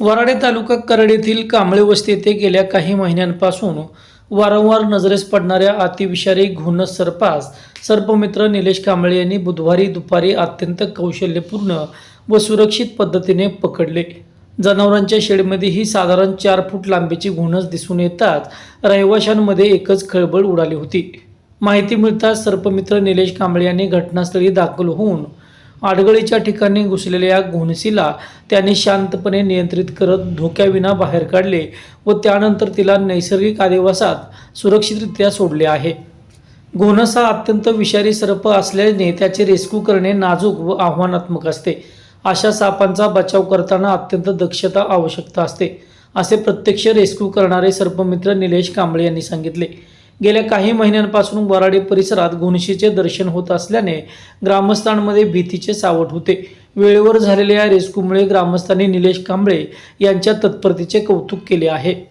वराडे तालुका करड येथील कांबळे वस्ती येथे गेल्या काही महिन्यांपासून वारंवार नजरेस पडणाऱ्या अतिविषारी घुण सर्पास सर्पमित्र निलेश कांबळे यांनी बुधवारी दुपारी अत्यंत कौशल्यपूर्ण व सुरक्षित पद्धतीने पकडले. जनावरांच्या शेडमध्येही साधारण चार फूट लांबीची घोणस दिसून येताच रहिवाशांमध्ये एकच खळबळ उडाली होती. माहिती मिळताच सर्पमित्र निलेश कांबळे यांनी घटनास्थळी दाखल होऊन आडगळीच्या ठिकाणी घुसलेल्या या घोणसीला त्याने शांतपणे नियंत्रित करत धोक्याविना बाहेर काढले व त्यानंतर तिला नैसर्गिक आदिवासात सुरक्षितरित्या सोडले आहे. घोणस हा अत्यंत विषारी सर्प असल्याने त्याचे रेस्क्यू करणे नाजूक व आव्हानात्मक असते. अशा सापांचा बचाव करताना अत्यंत दक्षता आवश्यकता असते असे प्रत्यक्ष रेस्क्यू करणारे सर्पमित्र निलेश कांबळे यांनी सांगितले. गेल्या काही महिन्यांपासून वराडे परिसरात घोणशीचे दर्शन होत असल्याने ग्रामस्थांमध्ये भीतीचे सावट होते. वेळेवर झालेल्या या रेस्क्यूमुळे ग्रामस्थांनी निलेश कांबळे यांच्या तत्परतेचे कौतुक केले आहे.